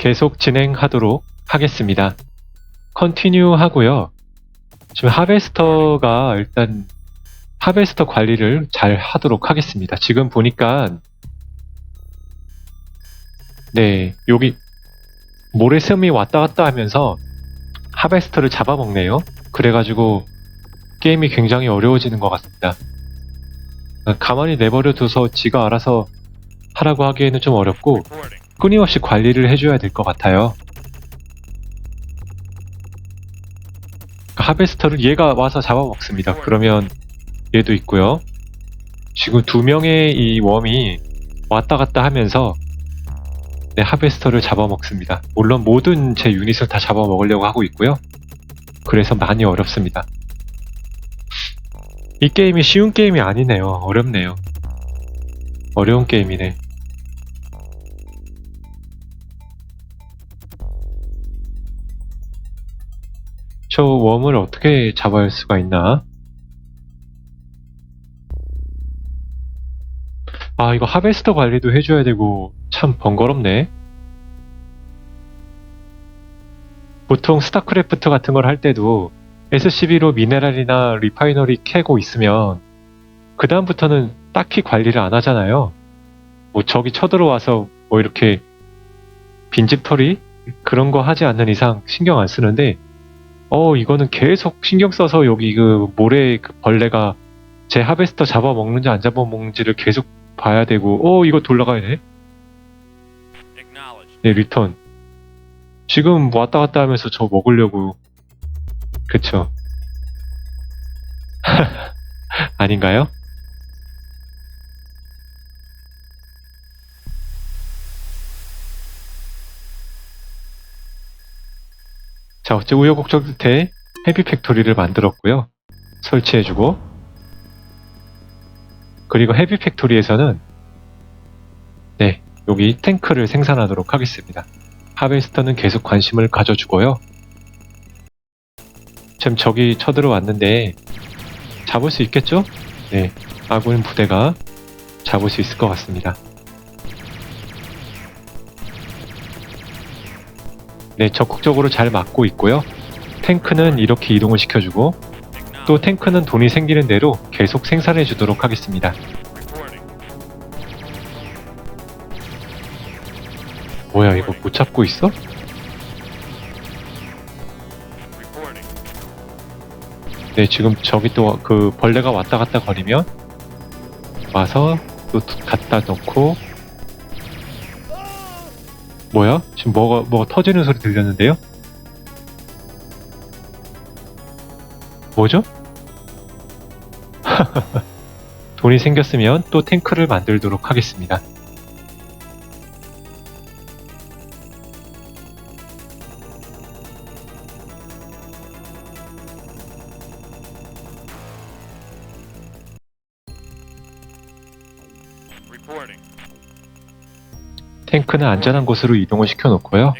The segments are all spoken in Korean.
계속 진행하도록 하겠습니다. 컨티뉴 하고요. 지금 하베스터가 일단 하베스터 관리를 잘 하도록 하겠습니다. 지금 보니까 네, 여기 모래샘이 왔다 갔다 하면서 하베스터를 잡아먹네요. 그래가지고 게임이 굉장히 어려워지는 것 같습니다. 가만히 내버려 둬서 지가 알아서 하라고 하기에는 좀 어렵고. 끊임없이 관리를 해줘야 될 것 같아요. 하베스터를 얘가 와서 잡아먹습니다. 그러면 얘도 있고요. 지금 두 명의 이 웜이 왔다 갔다 하면서 네, 하베스터를 잡아먹습니다. 물론 모든 제 유닛을 다 잡아먹으려고 하고 있고요. 그래서 많이 어렵습니다. 이 게임이 쉬운 게임이 아니네요. 어렵네요. 어려운 게임이네. 저 웜을 어떻게 잡아야 할 수가 있나? 아, 이거 하베스터 관리도 해줘야 되고, 참 번거롭네. 보통 스타크래프트 같은 걸 할 때도 SCB로 미네랄이나 리파이너리 캐고 있으면, 그 다음부터는 딱히 관리를 안 하잖아요. 뭐 저기 쳐들어와서 뭐 이렇게 빈집털이? 그런 거 하지 않는 이상 신경 안 쓰는데, 어, 이거는 계속 신경 써서 여기 그 모래 그 벌레가 제 하베스터 잡아먹는지 안 잡아먹는지를 계속 봐야 되고, 어, 이거 돌아가야 돼? 네, 리턴. 지금 왔다 갔다 하면서 저 먹으려고. 그쵸. 아닌가요? 자, 어째 우여곡절 끝에 헤비 팩토리를 만들었고요. 설치해주고. 그리고 헤비 팩토리에서는 네, 여기 탱크를 생산하도록 하겠습니다. 하베스터는 계속 관심을 가져주고요. 지금 적이 쳐들어왔는데 잡을 수 있겠죠? 네, 아군 부대가 잡을 수 있을 것 같습니다. 네, 적극적으로 잘 막고 있고요. 탱크는 이렇게 이동을 시켜주고. 또 탱크는 돈이 생기는 대로 계속 생산해 주도록 하겠습니다. 뭐야 이거 못 잡고 있어? 네, 지금 저기 또 그 벌레가 왔다 갔다 거리면 와서 또 두- 갖다 놓고 뭐야? 지금 뭐가 뭐가 터지는 소리 들렸는데요? 뭐죠? 돈이 생겼으면 또 탱크를 만들도록 하겠습니다. 탱크는 안전한 곳으로 이동을 시켜놓고요.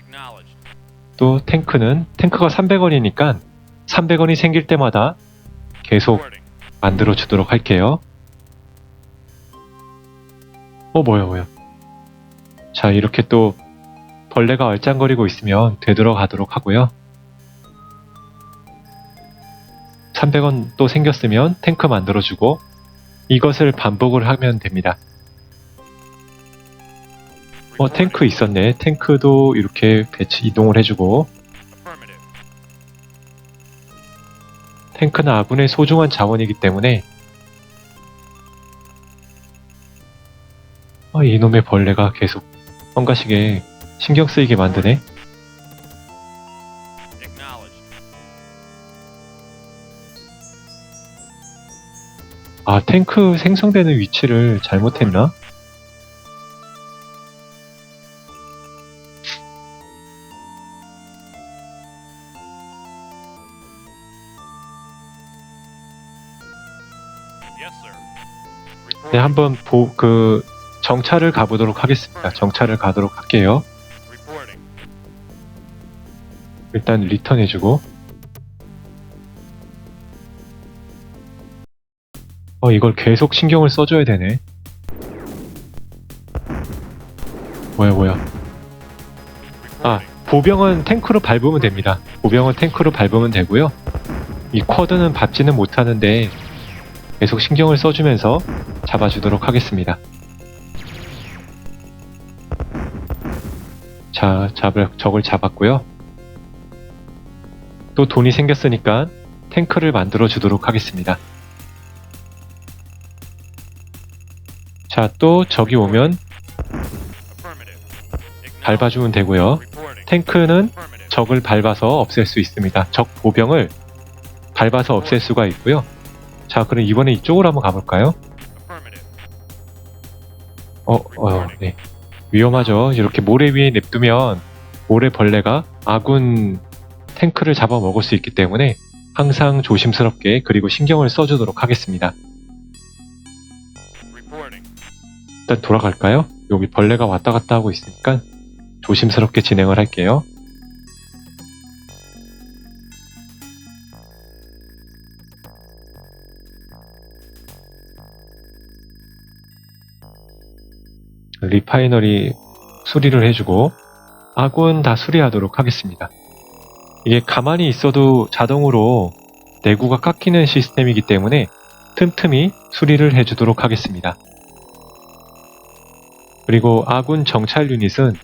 또 탱크는 탱크가 300원이니까 300원이 생길 때마다 계속. 만들어 주도록 할게요. 어, 뭐야, 뭐야. 자, 이렇게 또 벌레가 얼짱거리고 있으면 되돌아가도록 하고요. 300원 또 생겼으면 탱크 만들어주고 이것을 반복을 하면 됩니다. 어, 탱크 있었네. 탱크도 이렇게 배치 이동을 해주고. 탱크는 아군의 소중한 자원이기 때문에 아, 이놈의 벌레가 계속 성가시게 신경 쓰이게 만드네. 아, 탱크 생성되는 위치를 잘못했나? 네. 한번 보, 그, 정찰을 가보도록 하겠습니다. 정찰을 가도록 할게요. 일단 리턴해주고. 어, 이걸 계속 신경을 써줘야 되네. 뭐야, 뭐야. 아, 보병은 탱크로 밟으면 됩니다. 보병은 탱크로 밟으면 되고요. 이 쿼드는 밟지는 못하는데 계속 신경을 써주면서 잡아주도록 하겠습니다. 자, 잡을, 적을 잡았고요. 또 돈이 생겼으니까 탱크를 만들어 주도록 하겠습니다. 자, 또 적이 오면. 밟아주면 되고요. 탱크는. 적을 밟아서 없앨 수 있습니다. 적 보병을 밟아서 없앨 수가 있고요. 자, 그럼 이번에 이쪽으로 한번 가볼까요? 어, 어, 네. 위험하죠. 이렇게 모래 위에 냅두면 모래벌레가 아군 탱크를 잡아먹을 수 있기 때문에 항상 조심스럽게 그리고 신경을 써주도록 하겠습니다. 일단 돌아갈까요? 여기 벌레가 왔다 갔다 하고 있으니까 조심스럽게 진행을 할게요. 리파이너리 수리를 해주고 아군 다 수리하도록 하겠습니다. 이게 가만히 있어도 자동으로 내구가 깎이는 시스템이기 때문에 틈틈이 수리를 해주도록 하겠습니다. 그리고 아군 정찰 유닛은.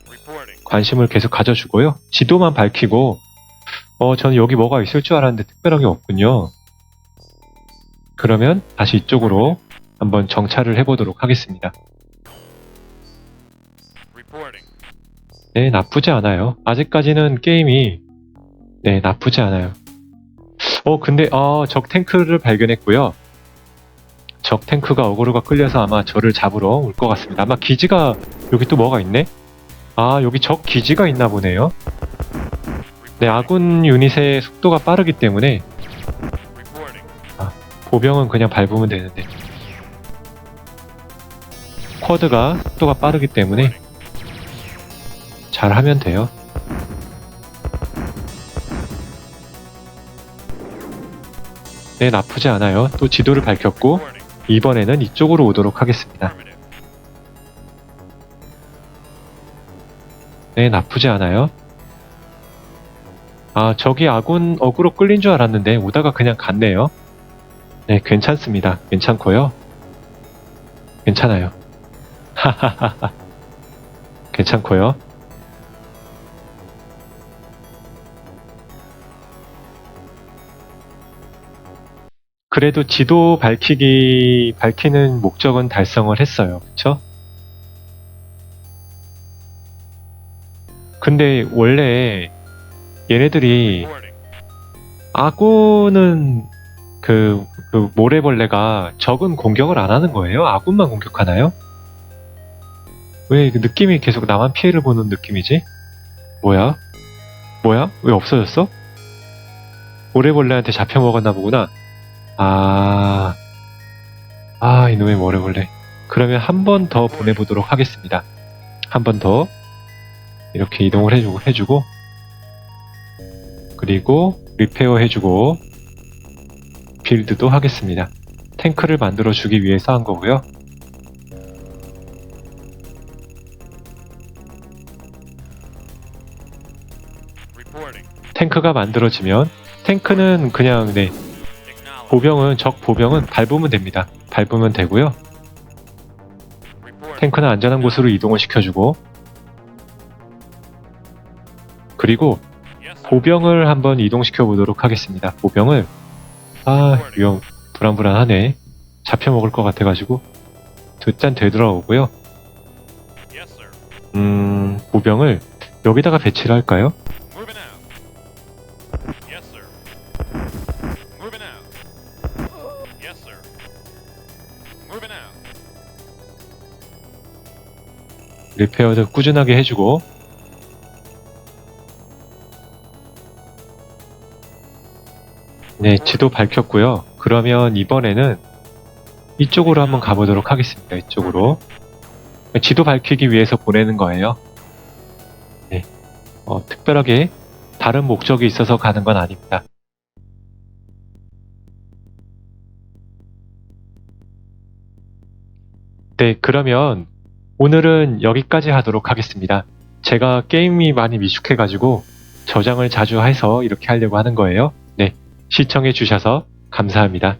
관심을 계속 가져주고요. 지도만 밝히고, 어, 저는 여기 뭐가 있을 줄 알았는데 특별한 게 없군요. 그러면 다시 이쪽으로 한번 정찰을 해보도록 하겠습니다. 네, 나쁘지 않아요. 아직까지는 게임이, 네, 나쁘지 않아요. 어, 근데, 어, 적 탱크를 발견했고요. 적 탱크가 어그로가 끌려서 아마 저를 잡으러 올 것 같습니다. 아마 기지가, 여기 또 뭐가 있네? 아, 여기 적 기지가 있나 보네요. 네, 아군 유닛의 속도가 빠르기 때문에 Reporting. 보병은 그냥 밟으면 되는데. 쿼드가 속도가 빠르기 때문에 잘 하면 돼요. 네, 나쁘지 않아요. 또 지도를 밝혔고. 이번에는 이쪽으로 오도록 하겠습니다. 네, 나쁘지 않아요. 아, 저기 아군 어그로 끌린 줄 알았는데, 오다가 그냥 갔네요. 네, 괜찮습니다. 괜찮고요. 괜찮아요. 하하하하. 괜찮고요. 그래도 지도 밝히기, 밝히는 목적은 달성을 했어요. 그쵸? 근데 원래 얘네들이. 아군은 그, 그 모래벌레가 적은 공격을 안 하는 거예요? 아군만 공격하나요? 왜그 느낌이 계속 나만 피해를 보는 느낌이지? 뭐야? 뭐야? 왜 없어졌어? 모래벌레한테 잡혀 먹었나 보구나. 아, 아 이놈의 모래벌레. 그러면 한 번 더 보내보도록 하겠습니다. 한 번 더 이렇게 이동을 해주고 해주고 그리고 리페어 해주고 빌드도 하겠습니다. 탱크를 만들어 주기 위해서 한 거고요. 탱크가 만들어지면 탱크는 그냥 네. 보병은 적 보병은 밟으면 됩니다. 밟으면 되고요. 탱크는 안전한 곳으로 이동을 시켜주고 그리고. 보병을 한번 이동시켜 보도록 하겠습니다. 보병을 아 위험 불안불안하네. 잡혀 먹을 것 같아가지고 일단 되돌아오고요. 음 보병을 여기다가 배치를 할까요? 리페어도 꾸준하게 해주고. 네 지도 밝혔고요. 그러면 이번에는 이쪽으로 한번 가보도록 하겠습니다. 이쪽으로. 지도 밝히기 위해서 보내는 거예요. 네. 어, 특별하게 다른 목적이 있어서 가는 건 아닙니다. 네 그러면 오늘은 여기까지 하도록 하겠습니다 제가 게임이 많이 미숙해가지고 저장을 자주 해서 이렇게 하려고 하는 거예요. 네, 시청해 주셔서 감사합니다.